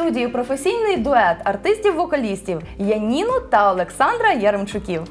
студії професійний дует артистів-вокалістів Яніну та Олександра Яремчуків.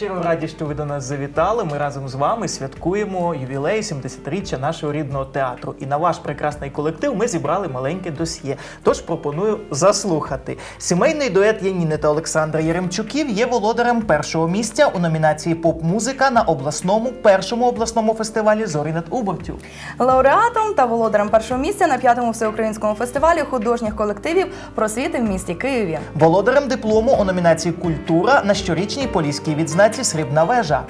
Щиро раді, що ви до нас завітали. Ми разом з вами святкуємо ювілей 70-річчя нашого рідного театру. І на ваш прекрасний колектив ми зібрали маленьке досьє. Тож пропоную заслухати. Сімейний дует Яніни та Олександра Яремчуків є володарем першого місця у номінації Поп-музика на обласному першому обласному фестивалі Зорі над Убовтю. Лауреатом та володарем першого місця на п'ятому всеукраїнському фестивалі художніх колективів просвіти в місті Києві. Володарем диплому у номінації Культура на щорічній поліській відзнаці Срібна вежа.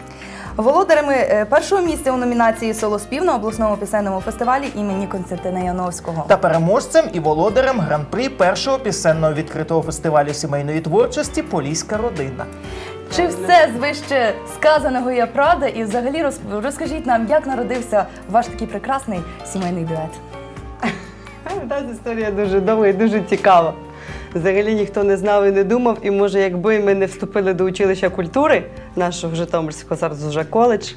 Володарями е, першого місця у номінації Солоспів на обласному пісенному фестивалі імені Константина Яновського. та переможцем і володарем гран-при першого пісенного відкритого фестивалю сімейної творчості Поліська родина. Чи все з вище сказаного є правда? І взагалі роз- розкажіть нам, як народився ваш такий прекрасний сімейний дует. Та історія дуже довга і дуже цікава. Взагалі ніхто не знав і не думав. І може, якби ми не вступили до училища культури нашого Житомирського зараз вже коледж,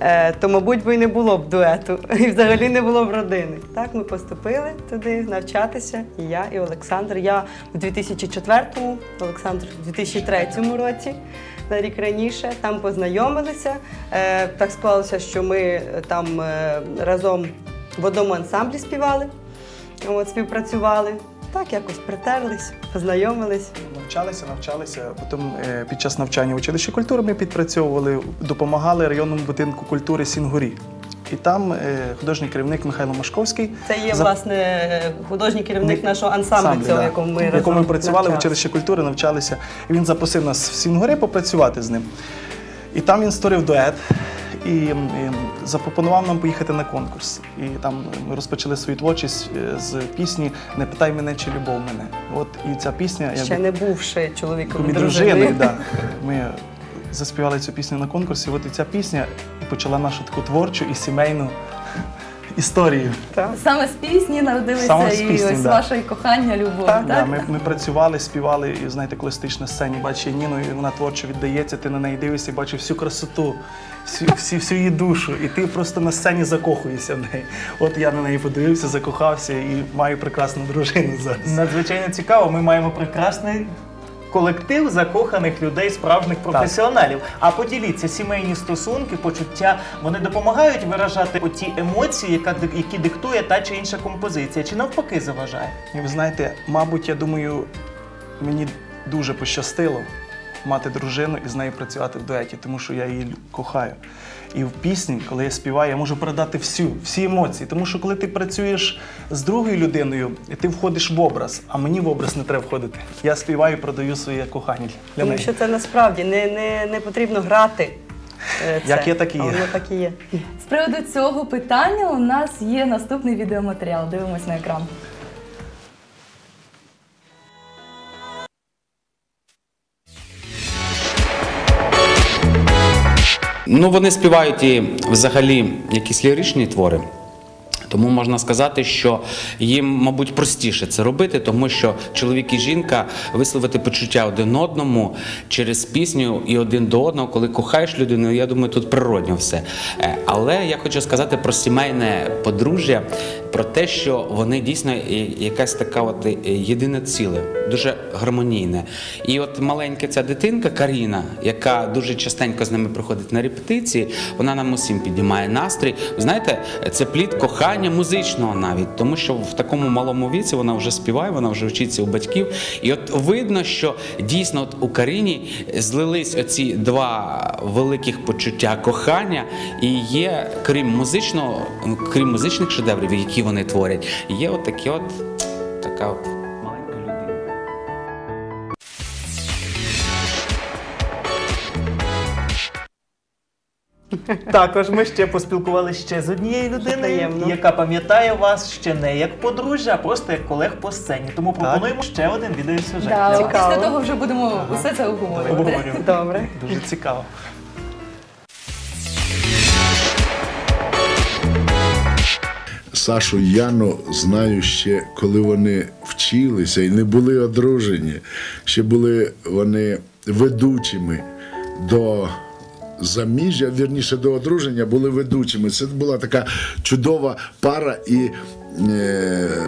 е, то, мабуть, би і не було б дуету, і взагалі не було б родини. Так, ми поступили туди навчатися, і я, і Олександр. Я в 2004-му, Олександр в 2003 році, на рік раніше, там познайомилися. Е, Так склалося, що ми там е, разом в одному ансамблі співали. От, співпрацювали. Так, якось притерлись, познайомились. Навчалися, навчалися. Потім е, під час навчання в училищі культури ми підпрацьовували, допомагали районному будинку культури Сінгурі. І там е, художній керівник Михайло Машковський. Це є, за- власне, художній керівник нашого ансамблю, ансамблі, цього, да, якому ми якому ми працювали в училищі культури, навчалися. І він запросив нас в Сінгури попрацювати з ним. І там він створив дует і, і запропонував нам поїхати на конкурс. І там ми розпочали свою творчість е, з пісні Не питай мене чи любов мене. От і ця пісня Ще якби, не бувши чоловіком і дружиною. Да. Ми заспівали цю пісню на конкурсі. От і ця пісня почала нашу таку творчу і сімейну історію. Так. Саме з пісні народилися Саме з і ось да. ваше кохання, любов. Так, Так, да, ми, ми працювали, співали, і знаєте, коли стоїш на сцені, бачиш Ніну, і вона творчо віддається, ти на неї дивишся і бачиш всю красоту, всю, всю, всю її душу, і ти просто на сцені закохуєшся в неї. От я на неї подивився, закохався і маю прекрасну дружину зараз. Надзвичайно цікаво. Ми маємо прекрасний. Колектив закоханих людей, справжніх професіоналів. А поділіться, сімейні стосунки, почуття, вони допомагають виражати оті емоції, яка, які диктує та чи інша композиція, чи навпаки заважає? І ви знаєте, мабуть, я думаю, мені дуже пощастило мати дружину і з нею працювати в дуеті, тому що я її кохаю. І в пісні, коли я співаю, я можу передати всю, всі емоції. Тому що коли ти працюєш з другою людиною, і ти входиш в образ, а мені в образ не треба входити. Я співаю і продаю своє кохання для Тому неї. що це насправді не, не, не потрібно грати. е, Це, Як є, так і є. Воно так і є. З приводу цього питання у нас є наступний відеоматеріал. Дивимось на екран. Ну, вони співають і взагалі якісь ліричні твори. Тому можна сказати, що їм, мабуть, простіше це робити, тому що чоловік і жінка висловити почуття один одному через пісню і один до одного, коли кохаєш людину, я думаю, тут природньо все. Е, Але я хочу сказати про сімейне подружжя, про те, що вони дійсно якась така от е, єдине ціле, дуже гармонійне. І от маленька ця дитинка Каріна, яка дуже частенько з ними приходить на репетиції, вона нам усім підіймає настрій. Знаєте, це плід кохання музичного навіть, тому що в такому малому віці вона вже співає, вона вже вчиться у батьків. І от видно, що дійсно от у Каріні злились оці два великих почуття кохання, і є, крім музичного, крім музичних шедеврів, які вони творять, є от такі от така от маленька людина. Також ми ще поспілкувалися ще з однією людиною, Приємно. яка пам'ятає вас ще не як подружжя, а просто як колег по сцені. Тому пропонуємо ще один відеосюжет. Да, для вас. Цікаво. після того вже будемо усе це обговорювати. Обговорюємо. Добре. Дуже цікаво. Сашу Яну знаю ще, коли вони вчилися і не були одружені. Ще були вони ведучими до заміжжя, вірніше до одруження, були ведучими. Це була така чудова пара і. Е-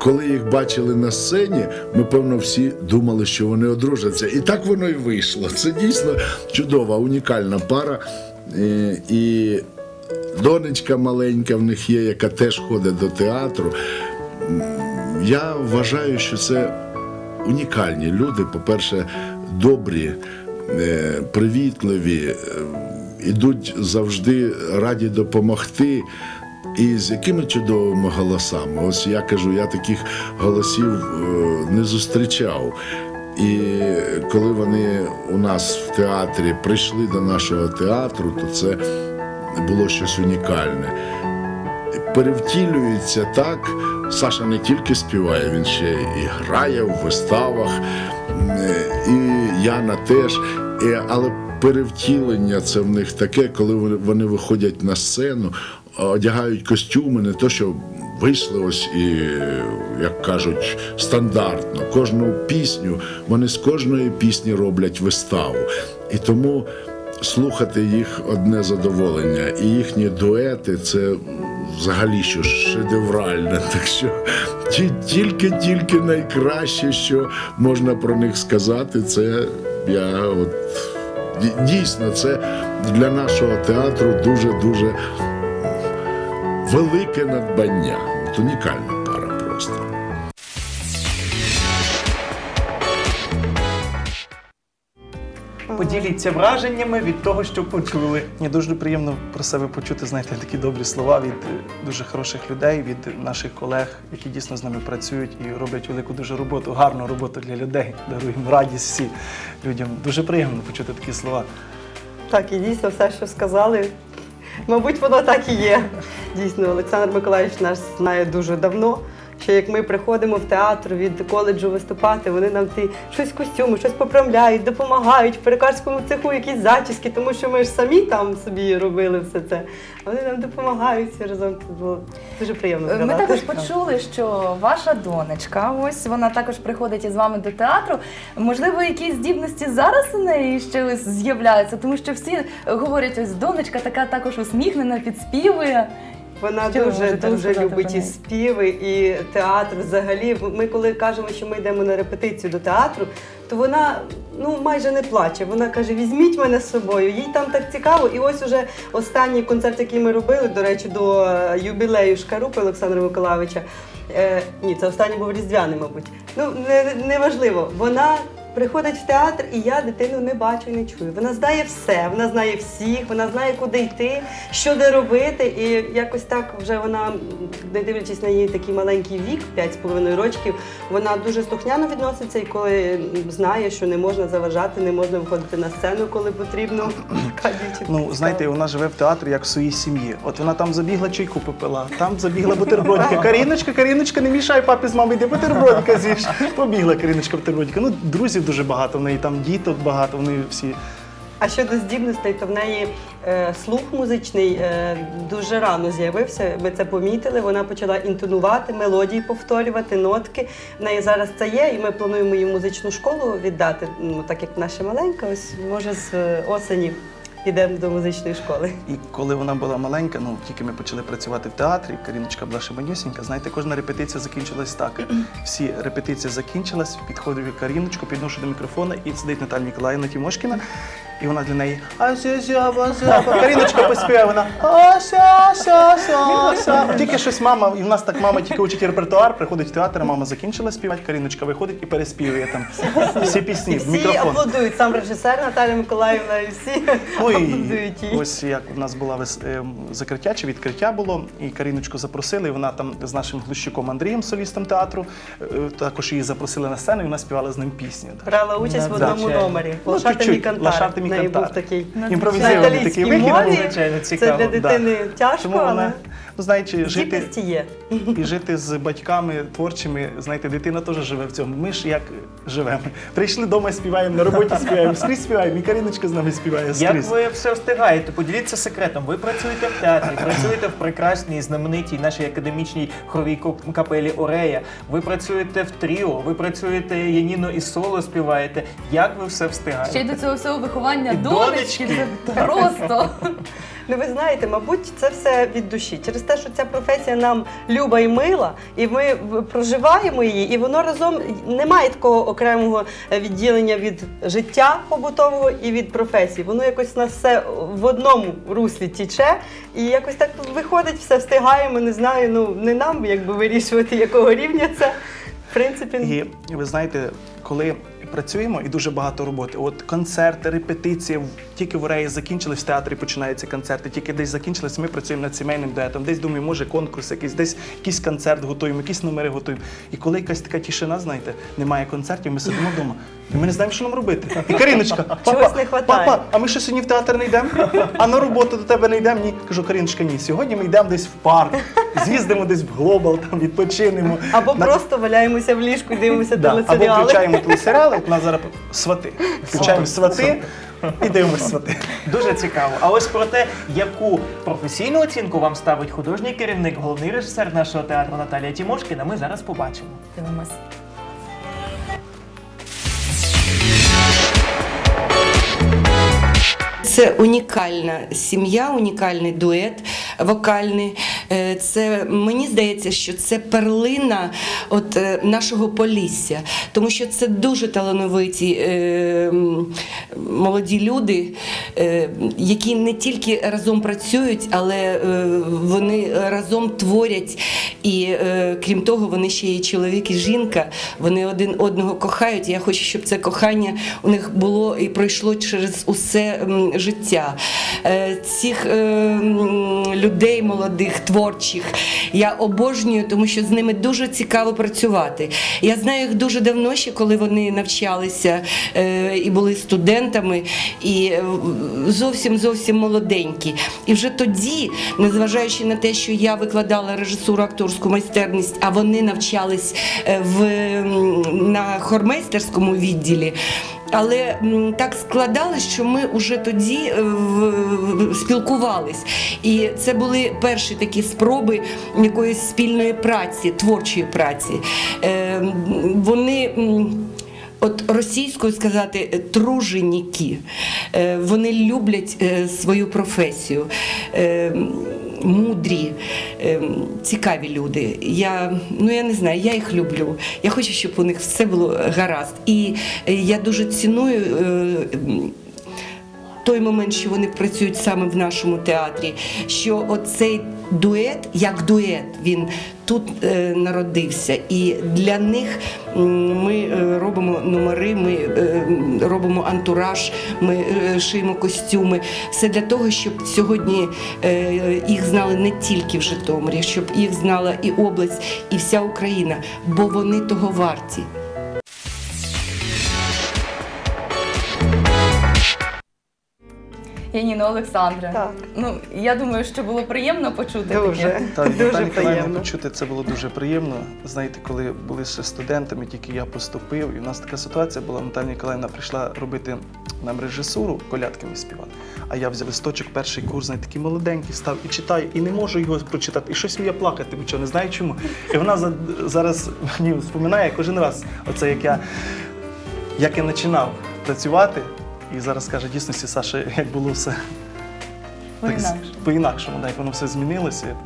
коли їх бачили на сцені, ми, певно, всі думали, що вони одружаться. І так воно і вийшло. Це дійсно чудова, унікальна пара. Е, І донечка маленька в них є, яка теж ходить до театру. Я вважаю, що це унікальні люди. По-перше, добрі, е, привітливі, е, ідуть завжди раді допомогти. І з якими чудовими голосами. Ось я кажу, я таких голосів е, не зустрічав. І коли вони у нас в театрі прийшли до нашого театру, то це було щось унікальне. Перевтілюється так. Саша не тільки співає, він ще і грає в виставах, і Яна теж. Але перевтілення це в них таке, коли вони- виходять на сцену, одягають костюми, не то, що вийшли ось і, як кажуть, стандартно. Кожну пісню, вони з кожної пісні роблять виставу. І тому слухати їх одне задоволення. І їхні дуети це взагалі що шедевральне. Так що тільки-тільки найкраще, що можна про них сказати, це я от дійсно це для нашого театру дуже-дуже велике надбання. От унікальна Поділіться враженнями від того, що почули. Мені дуже приємно про себе почути, знаєте, такі добрі слова від е, дуже хороших людей, від наших колег, які дійсно з нами працюють і роблять велику дуже роботу, гарну роботу для людей. Даруємо радість всі людям. Дуже приємно почути такі слова. Так, і дійсно все, що сказали. Мабуть, воно так і є. Дійсно, Олександр Миколаївич нас знає дуже давно. Що як ми приходимо в театр від коледжу виступати, вони нам ті щось костюми, щось поправляють, допомагають в перекарському цеху якісь зачіски, тому що ми ж самі там собі робили все це. Вони нам допомагають всі разом. Це було дуже приємно. Ми також почули, що ваша донечка, ось вона також приходить із вами до театру. Можливо, якісь здібності зараз у неї ще з'являються, тому що всі говорять, ось донечка така також усміхнена, підспівує. Вона Що ви дуже можете дуже розказати любить про і неї? співи, і театр взагалі. Ми коли кажемо, що ми йдемо на репетицію до театру, то вона ну майже не плаче. Вона каже: візьміть мене з собою. Їй там так цікаво. І ось уже останній концерт, який ми робили, до речі, до е, юбілею Шкарупи Олександра Миколайовича. Е, ні, це останній був різдвяний, мабуть. Ну не, неважливо. Вона. Приходить в театр, і я дитину не бачу і не чую. Вона знає все, вона знає всіх, вона знає, куди йти, що де робити. І якось так вже вона, не дивлячись на її такий маленький вік, 5,5 років, вона дуже слухняно відноситься і коли знає, що не можна заважати, не можна виходити на сцену, коли потрібно. Ну, знаєте, вона живе в театрі як в своїй сім'ї. От вона там забігла чайку попила, там забігла бутербродика. Каріночка, Каріночка, не мішай папі з мамою, йди бутербродика з'їж. Побігла Каріночка бутербродика. Ну, друзів дуже багато, в неї там діток багато, вони всі. А щодо здібностей, то в неї е, слух музичний е, дуже рано з'явився. Ми це помітили. Вона почала інтонувати, мелодії повторювати, нотки. В неї зараз це є, і ми плануємо її музичну школу віддати. Ну так як наша маленька, ось може з е, осені підемо до музичної школи. І коли вона була маленька, ну тільки ми почали працювати в театрі, Каріночка була шибанюсінька, знаєте, кожна репетиція закінчилась так. Всі репетиції закінчилась, підходив Каріночку, підношу до мікрофона і сидить Наталя Ніколаївна Тімошкіна. І вона для неї «Ася, сяба, сяба». Каріночка поспіває, вона «Ася, ся, ся, ся». Тільки щось мама, і в нас так мама тільки учить репертуар, приходить в театр, мама закінчила співати, Каріночка виходить і переспівує там всі пісні в всі мікрофон. аплодують. Сам режисер Наталя Миколаївна і всі Ну і аплодують їй. ось як у нас було вес- ем, закриття чи відкриття було, і Каріночку запросили. і Вона там з нашим глущуком Андрієм, солістом театру, е, також її запросили на сцену, і вона співала з ним пісню. Брала участь в одному Надзвичайно. номері. Ну, Лошати чуть-чуть. кантар. «Лошати мій В неї кантар». був такий Імпровізований такий вихід мові. був. Звичайно, Це для дитини тяжко, Тому вона, але ну знаєте, жити, є. і жити з батьками творчими, знаєте, дитина теж живе в цьому. Ми ж як живемо. Прийшли вдома, співаємо, на роботі співаємо, скрізь співаємо, і Каріночка з нами співає Як ви все встигаєте? Поділіться секретом. Ви працюєте в театрі, працюєте в прекрасній, знаменитій нашій академічній хоровій капелі Орея. Ви працюєте в тріо, ви працюєте Яніно і соло співаєте. Як ви все встигаєте? Ще й до цього всього виховання виконання донечки донечки. це просто. Ну, ви знаєте, мабуть, це все від душі. Через те, що ця професія нам люба і мила, і ми проживаємо її, і воно разом немає такого окремого відділення від життя побутового і від професії. Воно якось у нас все в одному руслі тіче, і якось так виходить, все встигаємо. Не знаю, ну не нам якби вирішувати, якого рівня це. В принципі, І ви знаєте, коли працюємо і дуже багато роботи. От концерти, репетиції, тільки в Уреї закінчились, в театрі починаються концерти, тільки десь закінчились, ми працюємо над сімейним дуетом, десь думаю, може конкурс якийсь, десь якийсь концерт готуємо, якісь номери готуємо. І коли якась така тишина, знаєте, немає концертів, ми сидимо вдома. І ми не знаємо, що нам робити. І Каріночка, папа, не папа, а ми що сьогодні в театр не йдемо? А на роботу до тебе не йдемо? Ні. Кажу, Каріночка, ні. Сьогодні ми йдемо десь в парк, з'їздимо десь в глобал, там відпочинемо. або На- просто валяємося в ліжку і дивимося Да, або включаємо телесеріали, у нас зараз свати. Включаємо свати і дивимося свати. Дуже цікаво. А ось про те, яку професійну оцінку вам ставить художній керівник, головний режисер нашого театру Наталія Тімошкіна, ми зараз побачимо. Дивимось. Це унікальна сім'я, унікальний дует вокальний. Е, Це мені здається, що це перлина от е, нашого полісся, тому що це дуже талановиті е, молоді люди, е, які не тільки разом працюють, але е, вони разом творять. І е, крім того, вони ще і чоловік і жінка. Вони один одного кохають. Я хочу, щоб це кохання у них було і пройшло через усе життя. Е, цих людей молодих, творчих, я обожнюю, тому що з ними дуже цікаво працювати. Я знаю їх дуже давно, ще коли вони навчалися е, і були студентами, і е, зовсім зовсім молоденькі. І вже тоді, незважаючи на те, що я викладала режисуру акторську майстерність, а вони навчались е, в, на хормейстерському відділі. Але так складалось, що ми вже тоді е, спілкувались. І це були перші такі спроби якоїсь спільної праці, творчої праці. Е, Вони. От російською сказати е, труженіки. Вони люблять свою професію. Мудрі, е, цікаві люди. Я, ну я не знаю, я їх люблю. Я хочу, щоб у них все було гаразд. І е, я дуже ціную е, той момент, що вони працюють саме в нашому театрі, що оцей дует, як дует, він тут е, народився. І для них ми е, робимо номери, ми е, робимо антураж, ми шиємо костюми. Все для того, щоб сьогодні їх знали не тільки в Житомирі, щоб їх знала і область, і вся Україна, бо вони того варті. Яніна Олександре. Так. Ну я думаю, що було приємно почути Дуже, таке. Так, дуже Наталі почути це було дуже приємно. Знаєте, коли були ще студентами, тільки я поступив, і в нас така ситуація була. Наталя Ніколаївна прийшла робити нам режисуру, колядки ми співали. А я взяв листочок, перший курс, знаєте, такий молоденький, став і читаю, і не можу його прочитати. І щось мені плакати, почав, не знаю чому. І вона за- зараз мені вспоминає кожен раз, оце як я, як я починав працювати. І зараз каже, дійсності, Саша, як було все по-інакшому, так, як воно все змінилося.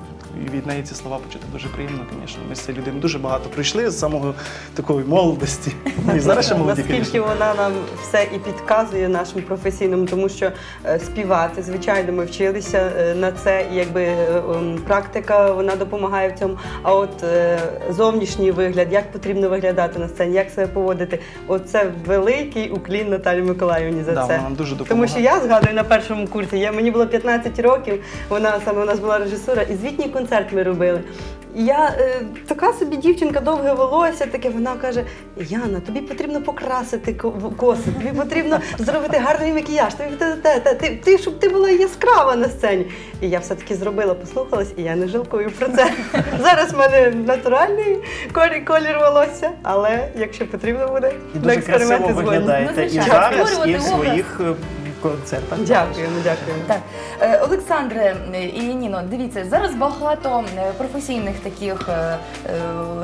І від неї ці слова почути дуже приємно, звісно. Ми з цією людиною дуже багато пройшли з самого такої молодості. І зараз ще молоді, Наскільки вона нам все і підказує нашим професійним, тому що е, співати, звичайно, ми вчилися е, на це, і якби е, ем, практика вона допомагає в цьому. А от зовнішній вигляд, як потрібно виглядати на сцені, як себе поводити, оце великий уклін Наталі Миколаївні за Да, це. вона нам дуже Тому що я згадую на першому курсі, я, мені було 15 років, вона саме у нас була режисура, і звітній концерт ми робили. Я е, така собі дівчинка, довге волосся, таке, вона каже: Яна, тобі потрібно покрасити ко- коси, тобі потрібно зробити гарний макіяж, тобі те, те, те, ти, ти, щоб ти була яскрава на сцені. І я все-таки зробила, послухалась, і я не жалкую про це. Зараз в мене натуральний колір, колір волосся, але якщо потрібно буде, І на експерименти згодом. Ну, і зараз, і створювати в своїх е, концертах. Дякуємо, дякуємо. Так, Е, Олександре е, і Ніно, дивіться, зараз багато е, професійних таких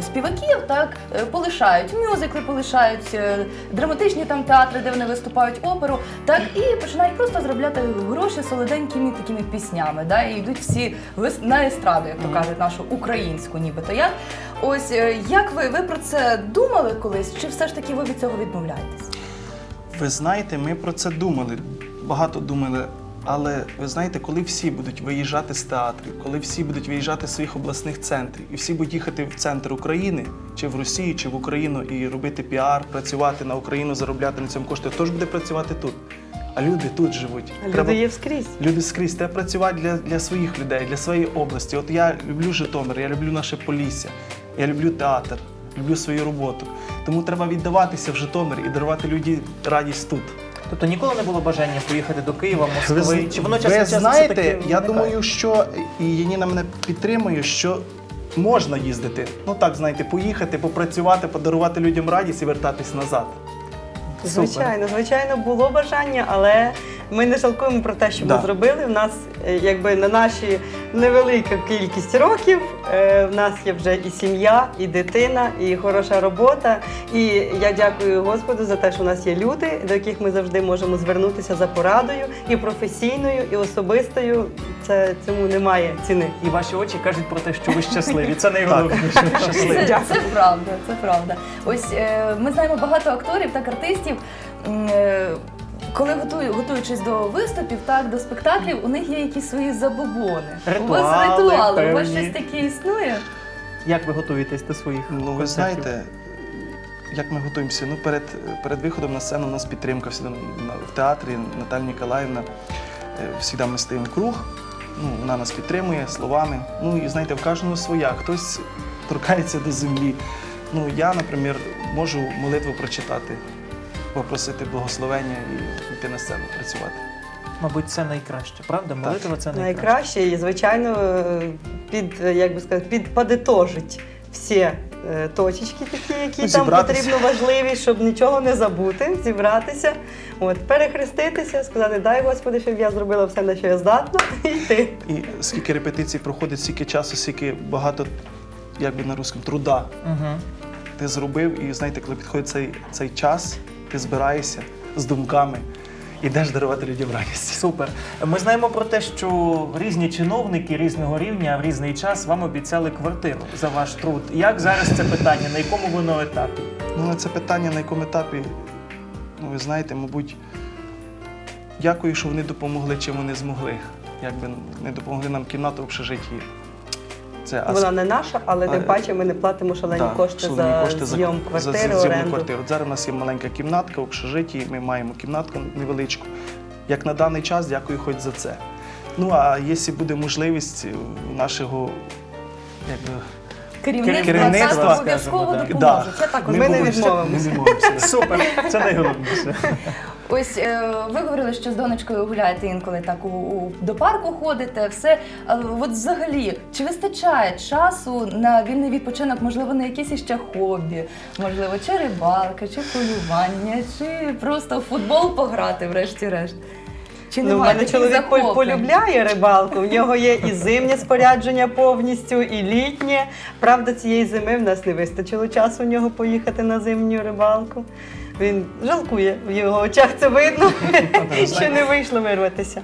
співаків так полишають мюзикли, полишають драматичні там театри, де вони виступають оперу, так і починають просто заробляти гроші солоденькими такими піснями. Да, і йдуть всі на естраду, як то кажуть, нашу українську, нібито як. Ось як ви, ви про це думали колись, чи все ж таки ви від цього відмовляєтесь? Ви знаєте, ми про це думали, багато думали. Але ви знаєте, коли всі будуть виїжджати з театрів, коли всі будуть виїжджати з своїх обласних центрів, і всі будуть їхати в центр України, чи в Росію, чи в Україну, і робити піар, працювати на Україну, заробляти на цьому кошти, хто ж буде працювати тут? А люди тут живуть. Люди є вскрізь. Люди скрізь треба працювати для, для своїх людей, для своєї області. От я люблю Житомир, я люблю наше Полісся, я люблю театр, люблю свою роботу. Тому треба віддаватися в Житомир і дарувати людям радість тут. Тобто ніколи не було бажання поїхати до Києва, Москви. Ви, Чи воно ви часом часом знаєте, все-таки я виникає? думаю, що і Яніна мене підтримує, що можна їздити. Ну так, знаєте, поїхати, попрацювати, подарувати людям радість і вертатись назад. Супер. Звичайно, звичайно, було бажання, але ми не жалкуємо про те, що Да. ми зробили. У нас, е, якби на наші невелика кількість років, е, в нас є вже і сім'я, і дитина, і хороша робота. І я дякую Господу за те, що у нас є люди, до яких ми завжди можемо звернутися за порадою, і професійною, і особистою. Це цьому немає ціни. І ваші очі кажуть про те, що ви щасливі. Це найголовніше. Щасливі. Це, це правда, це правда. Ось е, ми знаємо багато акторів так артистів. Коли готую, готуючись до виступів, так до спектаклів, у них є якісь свої забобони. у вас Ритуали ритуали, у вас щось таке існує. Як ви готуєтесь до своїх Ну, ви концертів? знаєте, як ми готуємося? Ну, перед, перед виходом на сцену у нас підтримка всегда в театрі. Наталя Ніколаївна, е, ми стоїмо в круг, ну, вона нас підтримує словами. Ну і знаєте, в кожного своя. Хтось торкається до землі. Ну, я, наприклад, можу молитву прочитати, попросити благословення і йти на сцену працювати. Мабуть, це найкраще, правда? Молитва це найкраще. Найкраще і, звичайно, під, як би сказати, підпадитожить всі е, точечки такі, які Ну, там потрібно важливі, щоб нічого не забути, зібратися, от, перехреститися, сказати, дай Господи, щоб я зробила все, на що я здатна, і йти. І скільки репетицій проходить, скільки часу, скільки багато, як би на русском, труда Угу. ти зробив, і знаєте, коли підходить цей, цей час, ти збираєшся з думками, ідеш дарувати людям радість. Супер. Ми знаємо про те, що різні чиновники різного рівня в різний час вам обіцяли квартиру за ваш труд. Як зараз це питання? На якому воно етапі? Ну, це питання, на якому етапі, ну ви знаєте, мабуть, дякую, що вони допомогли, чим вони змогли. Якби не допомогли нам кімнату в общежитті. Це Вона не наша, але тим паче ми не платимо шалені Так, кошти шалені за кошти за- зйом за квартири, зйомну оренду. квартиру. От Зараз у нас є маленька кімнатка в общежитті, ми маємо кімнатку невеличку. Як на даний час, дякую хоч за це. Ну а якщо буде можливість нашого якби, Керівництво, так обов'язково скажімо, так. допоможуть. Також Ми не. Ми відмовимося. Супер, це найголовніше. Ось е, ви говорили, що з донечкою гуляєте інколи так у, у до парку ходите, все. А от взагалі, чи вистачає часу на вільний відпочинок, можливо, на якісь іще хобі, можливо, чи рибалка, чи полювання, чи просто в футбол пограти, врешті-решт. Чи Ну, в мене чоловік захоплень? полюбляє рибалку. В нього є і зимнє спорядження повністю, і літнє. Правда, цієї зими в нас не вистачило часу в нього поїхати на зимню рибалку. Він жалкує, в його очах це видно, що не вийшло вирватися.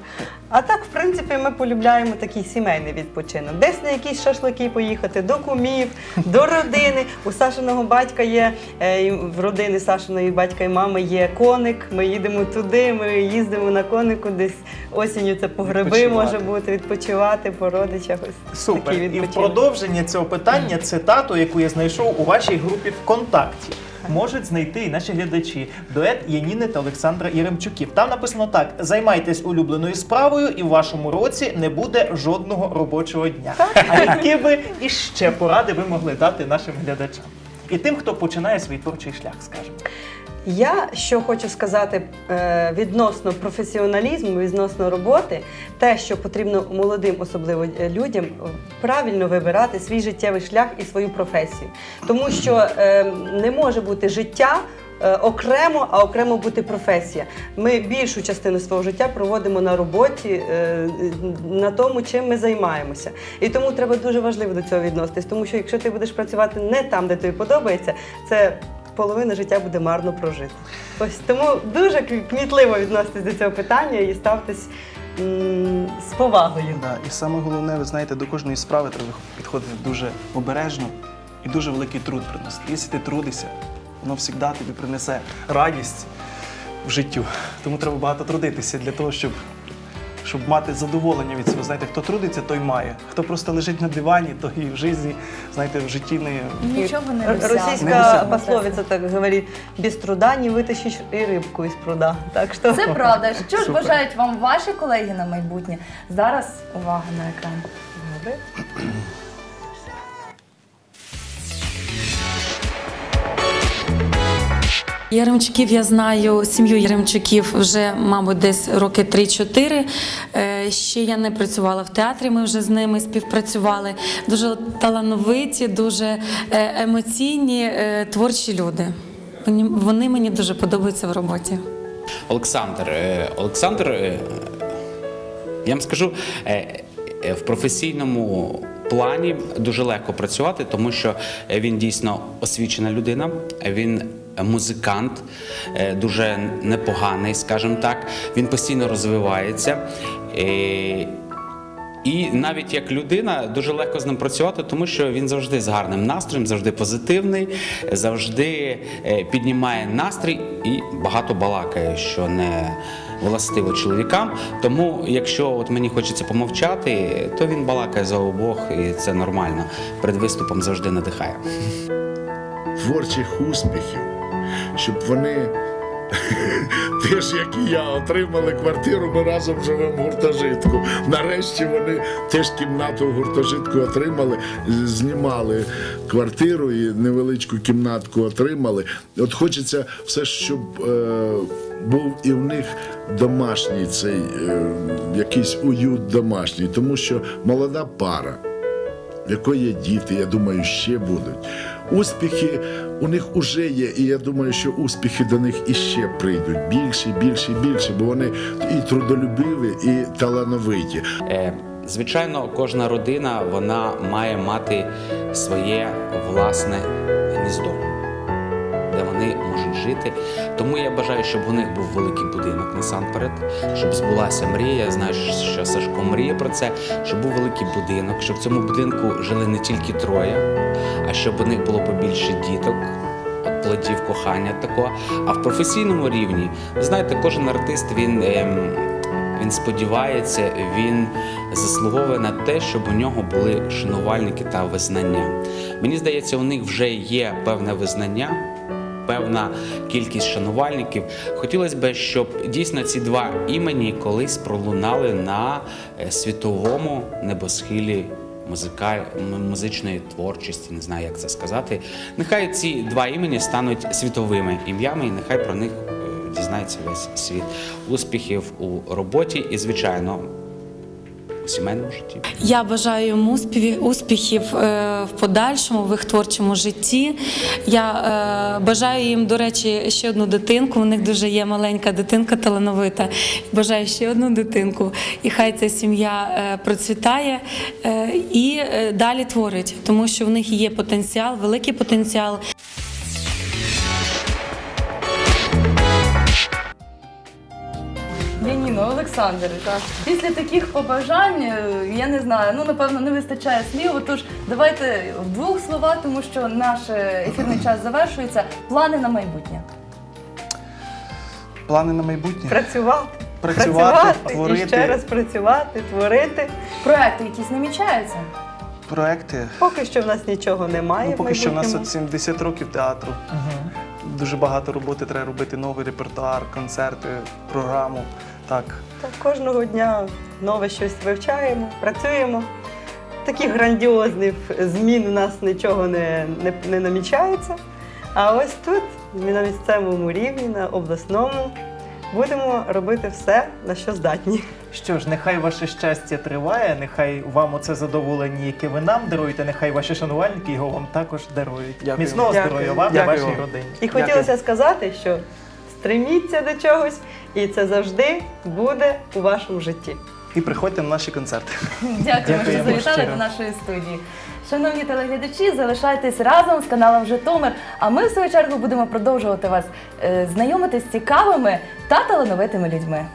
А так, в принципі, ми полюбляємо такий сімейний відпочинок. Десь на якісь шашлики поїхати, до кумів, до родини. У Сашиного батька є е, в родини Сашиної батька і мами є коник. Ми їдемо туди, ми їздимо на конику, десь осінню це по гриби може бути, відпочивати по родичах. Ось Супер. І в продовження цього питання цитату, яку я знайшов у вашій групі ВКонтакті. Можуть знайти і наші глядачі дует Яніни та Олександра Єремчуків. Там написано так: займайтесь улюбленою справою, і в вашому році не буде жодного робочого дня. А які би іще поради ви могли дати нашим глядачам? І тим, хто починає свій творчий шлях, скажімо. Я що хочу сказати е, відносно професіоналізму, відносно роботи, те, що потрібно молодим, особливо е, людям, е, правильно вибирати свій життєвий шлях і свою професію. Тому що не може бути життя окремо, а окремо бути професія. Ми більшу частину свого життя проводимо на роботі, на тому, чим ми займаємося. І тому треба дуже важливо до цього відноситись, тому що якщо ти будеш працювати не там, де тобі подобається, це половина життя буде марно прожити. Ось тому дуже кмітливо відноситись до цього питання і ставтесь з повагою. Да, і саме головне, ви знаєте, до кожної справи треба підходити дуже обережно і дуже великий труд приносити. Якщо ти трудишся, воно завжди тобі принесе радість в життю. Тому треба багато трудитися для того, щоб, щоб мати задоволення від цього. Знаєте, хто трудиться, той має. Хто просто лежить на дивані, то і в житті, знаєте, в житті не. Нічого не досягне. Російська пословиця так говорить, без труда не витащиш і рибку із пруда. Так що Це правда. Що ж Супер. бажають вам ваші колеги на майбутнє? Зараз увага на екран. Добре. Яремчуків я знаю сім'ю Яремчуків вже, мабуть, десь роки 3-4. Е, Ще я не працювала в театрі, ми вже з ними співпрацювали. Дуже талановиті, дуже е, емоційні, е, творчі люди. Вони- мені дуже подобаються в роботі. Олександр, Олександр, я вам скажу, в професійному плані дуже легко працювати, тому що він дійсно освічена людина, він музикант, е, дуже непоганий, скажімо так. Він постійно розвивається. Е, І навіть як людина дуже легко з ним працювати, тому що він завжди з гарним настроєм, завжди позитивний, завжди е, піднімає настрій і багато балакає, що не властиво чоловікам. Тому, якщо от мені хочеться помовчати, то він балакає за обох, і це нормально. Перед виступом завжди надихає. творчих успіхів, щоб вони теж, як і я, отримали квартиру, ми разом живемо в гуртожитку. Нарешті вони теж кімнату в гуртожитку отримали, знімали квартиру і невеличку кімнатку отримали. От хочеться все, щоб е, був і в них домашній цей е, якийсь уют домашній, тому що молода пара в якої є діти, я думаю, ще будуть. Успіхи у них вже є, і я думаю, що успіхи до них іще прийдуть більше, більше, більше, бо вони і трудолюбиві, і талановиті. Е, Звичайно, кожна родина вона має мати своє власне гніздо, вони можуть жити. Тому я бажаю, щоб у них був великий будинок насамперед, щоб збулася мрія. Я знаю, що Сашко мріє про це, щоб був великий будинок, щоб в цьому будинку жили не тільки троє, а щоб у них було побільше діток. Плодів кохання такого. А в професійному рівні, ви знаєте, кожен артист він. ем, він сподівається, він заслуговує на те, щоб у нього були шанувальники та визнання. Мені здається, у них вже є певне визнання, певна кількість шанувальників. Хотілося б, щоб дійсно ці два імені колись пролунали на е, світовому небосхилі. Музика... музичної творчості, не знаю, як це сказати. Нехай ці два імені стануть світовими ім'ями, і нехай про них е, дізнається весь світ. Успіхів у роботі і, звичайно, сімейному житті. Я бажаю їм успіхів, успіхів е, в подальшому, в їх творчому житті. Я е, бажаю їм, до речі, ще одну дитинку. У них дуже є маленька дитинка талановита. Бажаю ще одну дитинку. І хай ця сім'я е, процвітає і далі творить, тому що в них є потенціал, великий потенціал. Яніно, Олександр, після таких побажань, е, я не знаю, ну напевно не вистачає слів. Отож, давайте в двох словах, тому що наш е, ефірний час завершується. Плани на майбутнє. Плани на майбутнє. Працювати. Працювати, і творити. ще раз працювати, творити. Проекти якісь намічаються. Проекти. Поки що в нас нічого немає. Ну, поки що в нас от 70 років театру. Дуже багато роботи треба робити, новий репертуар, концерти, програму. Так. Так, кожного дня нове щось вивчаємо, працюємо. Таких грандіозних змін у нас нічого не, не, не намічається. А ось тут, на місцевому рівні, на обласному, будемо робити все, на що здатні. Що ж, нехай ваше щастя триває, нехай вам оце задоволення, яке ви нам даруєте, нехай ваші шанувальники його вам також дарують. Дякую. Міцного Дякую. здоров'я вам і вашій родині. І хотілося сказати, що стреміться до чогось, і це завжди буде у вашому житті. І приходьте на наші концерти. Дякуємо, що завітали до нашої студії. Шановні телеглядачі, залишайтесь разом з каналом Житомир. А ми в свою чергу будемо продовжувати вас е, знайомити з цікавими та талановитими людьми.